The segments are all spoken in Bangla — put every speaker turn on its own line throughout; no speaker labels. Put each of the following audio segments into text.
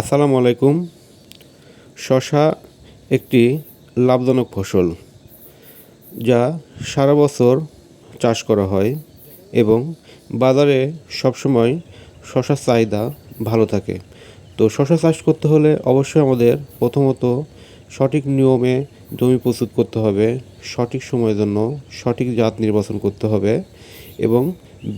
আসসালামু আলাইকুম। শশা একটি লাভজনক ফসল যা সারা বছর চাষ করা হয় এবং বাজারে সবসময় শশার চাহিদা ভালো থাকে। তো শশা চাষ করতে হলে অবশ্যই আমাদের প্রথমত সঠিক নিয়মে জমি প্রস্তুত করতে হবে, সঠিক সময়ের জন্য সঠিক জাত নির্বাচন করতে হবে এবং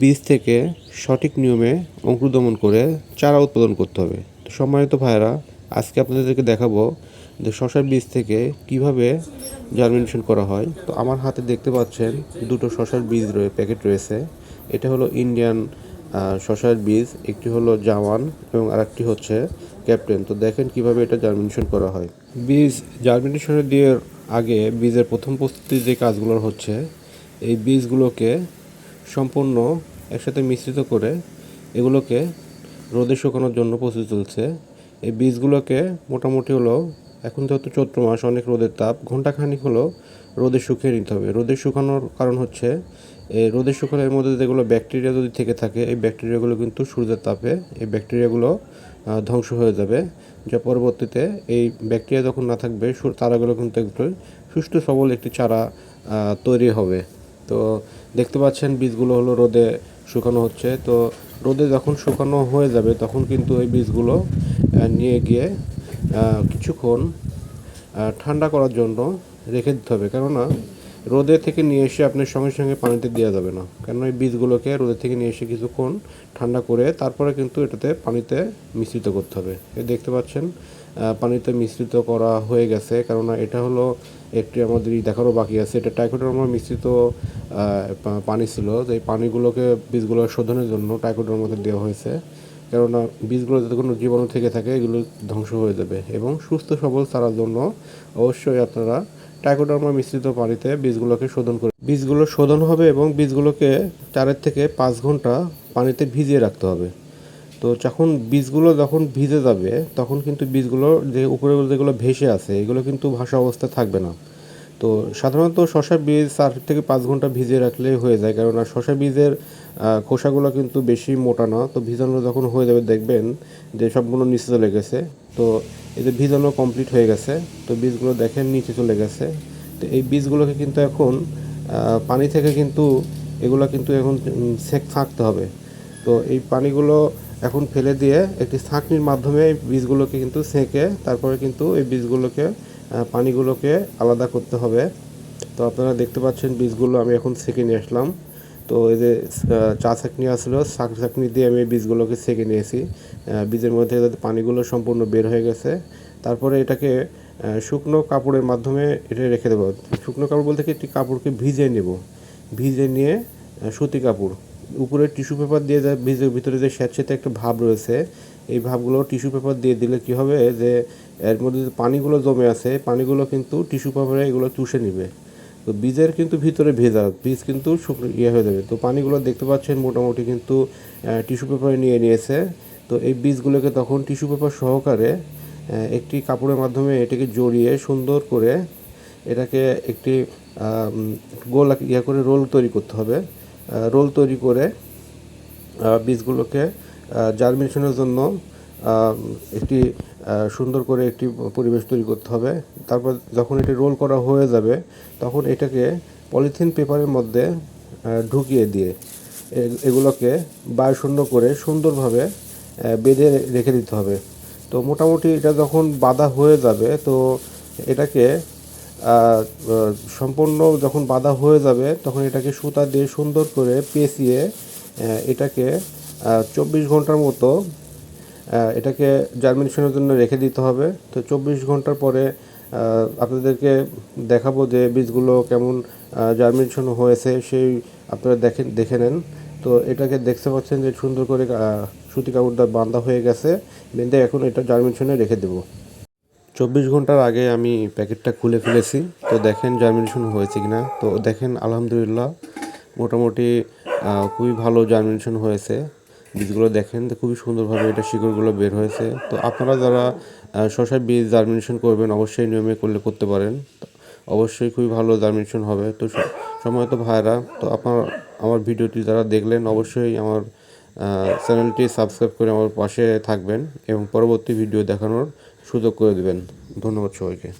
বীজ থেকে সঠিক নিয়মে অঙ্কুরদমন করে চারা উৎপাদন করতে হবে। সম্মানিত ভাইরা আজকে আপনাদেরকে দেখাবো যে শশার বীজ থেকে কীভাবে জার্মিনেশন করা হয়। তো আমার হাতে দেখতে পাচ্ছেন দুটো শশার বীজ রয়ে প্যাকেট রয়েছে। এটা হলো ইন্ডিয়ান শশার বীজ, একটি হলো জাওয়ান এবং আরেকটি হচ্ছে ক্যাপ্টেন। তো দেখেন কীভাবে এটা জার্মিনেশন করা হয়। বীজ জার্মিনেশনের দিয়ে আগে বীজের প্রথম প্রস্তুতির যে কাজগুলো হচ্ছে, এই বীজগুলোকে সম্পূর্ণ একসাথে মিশ্রিত করে এগুলোকে রোদে শুকানোর জন্য প্রস্তুত চলছে। এই বীজগুলোকে মোটামুটি হলো, এখন যেহেতু চৈত্র মাস, অনেক রোদের তাপ ঘন্টাখানিক হলো রোদে শুকিয়ে নিতে হবে। রোদে শুকানোর কারণ হচ্ছে, এই রোদে শুকানোর মধ্যে যেগুলো ব্যাকটেরিয়া যদি থেকে থাকে, এই ব্যাকটেরিয়াগুলো কিন্তু সূর্যের তাপে, এই ব্যাকটেরিয়াগুলো ধ্বংস হয়ে যাবে। যা পরবর্তীতে এই ব্যাকটেরিয়া যখন না থাকবে চারাগুলো কিন্তু একটু সুষ্ঠু সবল একটি চারা তৈরি হবে। তো দেখতে পাচ্ছেন বীজগুলো হলো রোদে শুকানো হচ্ছে। তো রোদে যখন শুকানো হয়ে যাবে, তখন কিন্তু এই বীজগুলো নিয়ে গিয়ে কিছুক্ষণ ঠান্ডা করার জন্য রেখে দিতে হবে। কেননা রোদে থেকে নিয়ে এসে আপনার সঙ্গে সঙ্গে পানিতে দেওয়া যাবে না। কেননা এই বীজগুলোকে রোদে থেকে নিয়ে এসে কিছুক্ষণ ঠান্ডা করে তারপরে কিন্তু এটাতে পানিতে মিশ্রিত করতে হবে। এ দেখতে পাচ্ছেন পানিতে মিশ্রিত করা হয়ে গেছে। কেননা এটা হলো একটি আমাদের দেখারও বাকি আছে। এটা টাইকোডার্মা মিশ্রিত পানি ছিল। তো এই পানিগুলোকে বীজগুলো শোধনের জন্য টাইকোডার্মাতে দেওয়া হয়েছে। কেননা বীজগুলো যাতে কোনো জীবাণু থেকে থাকে, এগুলো ধ্বংস হয়ে যাবে এবং সুস্থ সবল ছাড়ার জন্য অবশ্যই আপনারা টাইকোডার্মা মিশ্রিত পানিতে বীজগুলোকে শোধন করে বীজগুলো শোধন হবে এবং বীজগুলোকে চারের থেকে পাঁচ ঘণ্টা পানিতে ভিজিয়ে রাখতে হবে। তো যখন বীজগুলো যখন ভিজে যাবে, তখন কিন্তু বীজগুলো যে উপরে যেগুলো ভেসে আছে, এগুলো কিন্তু ভাসা অবস্থায় থাকবে না। তো সাধারণত শশা বীজ চার থেকে পাঁচ ঘণ্টা ভিজিয়ে রাখলেই হয়ে যায়, কেননা শশা বীজের খোসাগুলো কিন্তু বেশি মোটা না। তো ভিজানো যখন হয়ে যাবে দেখবেন যে সবগুলো নিচে চলে গেছে। তো এই যে ভিজানো কমপ্লিট হয়ে গেছে, তো বীজগুলো দেখেন নিচে চলে গেছে। তো এই বীজগুলোকে কিন্তু এখন পানি থেকে কিন্তু এগুলো কিন্তু এখন সেক থাকতে হবে। তো এই পানিগুলো এখন ফেলে দিয়ে একটি ছাঁকনির মাধ্যমে এই বীজগুলোকে কিন্তু সেঁকে তারপরে কিন্তু এই বীজগুলোকে পানিগুলোকে আলাদা করতে হবে। তো আপনারা দেখতে পাচ্ছেন বীজগুলো আমি এখন সেঁকে নিয়ে আসলাম। তো এই যে চা ছাঁকনি আসলো শাক ছাঁকনি দিয়ে আমি বীজগুলোকে সেঁকে নিয়েছি। বীজের মধ্যে পানিগুলো সম্পূর্ণ বের হয়ে গেছে। তারপরে এটাকে শুকনো কাপড়ের মাধ্যমে এটা রেখে দেবো। শুকনো কাপড় বলতে কি, একটি কাপড়কে ভিজিয়ে নেব। ভিজে নিয়ে সুতি কাপড়। উপরে টিস্যু পেপার দিয়ে যা বীজের ভিতরে যে স্যাঁতস্যাঁতে একটা ভাব রয়েছে, এই ভাবগুলো টিস্যু পেপার দিয়ে দিলে কি হবে যে এর মধ্যে যে পানিগুলো জমে আছে পানিগুলো কিন্তু টিস্যু পেপারে এগুলো চুষে নিবে। তো বীজের কিন্তু ভিতরে ভেজা, বীজ কিন্তু ইয়ে হয়ে যাবে। তো পানিগুলো দেখতে পাচ্ছেন মোটামুটি কিন্তু টিস্যু পেপারে নিয়ে নিয়েছে। তো এই বীজগুলোকে তখন টিস্যু পেপার সহকারে একটি কাপড়ের মাধ্যমে এটাকে জড়িয়ে সুন্দর করে এটাকে একটি গোল ইয়ে করে রোল তৈরি করতে হবে। রোল তৈরি করে বীজগুলোকে জার্মিনেশনের জন্য একটি সুন্দর করে একটি পরিবেশ তৈরি করতে হবে। তারপর যখন এটি রোল করা হয়ে যাবে, তখন এটাকে পলিথিন পেপারের মধ্যে ঢুকিয়ে দিয়ে এগুলোকে বায়ুশূন্য করে সুন্দরভাবে বেঁধে রেখে দিতে হবে। তো মোটামুটি এটা যখন বাধা হয়ে যাবে, তো এটাকে সম্পূর্ণ যখন বাধা হয়ে যাবে, তখন এটাকে সুতা দিয়ে সুন্দর করে পেঁচিয়ে এটাকে চব্বিশ ঘণ্টার মতো এটাকে জার্মিনেশনের জন্য রেখে দিতে হবে। তো চব্বিশ ঘণ্টার পরে আপনাদেরকে দেখাবো যে বীজগুলো কেমন জার্মিনেশন হয়েছে সেই আপনারা দেখেন দেখে নেন। তো এটাকে দেখতে পাচ্ছেন যে সুন্দর করে সুতি কাপড়টা বাঁধা হয়ে গেছে। বেঁধে এখন এটা জার্মিনেশনে রেখে দেবো। চব্বিশ ঘণ্টার আগে আমি প্যাকেটটা খুলে ফেলেছি। তো দেখেন জার্মিনেশন হয়েছে কিনা। তো দেখেন, আলহামদুলিল্লাহ, মোটামুটি খুবই ভালো জার্মিনেশন হয়েছে। বীজগুলো দেখেন তো খুবই সুন্দরভাবে এটা শিকড়গুলো বের হয়েছে। তো আপনারা যারা শশার বীজ জার্মিনেশন করবেন, অবশ্যই নিয়মে করলে করতে পারেন। অবশ্যই খুবই ভালো জার্মিনেশন হবে। তো সময় তো ভাইরা তো আপনার, আমার ভিডিওটি যারা দেখলেন, অবশ্যই আমার চ্যানেলটি সাবস্ক্রাইব করে আমার পাশে থাকবেন এবং পরবর্তী ভিডিও দেখানোর সুযোগ করে দেবেন। ধন্যবাদ সবাইকে।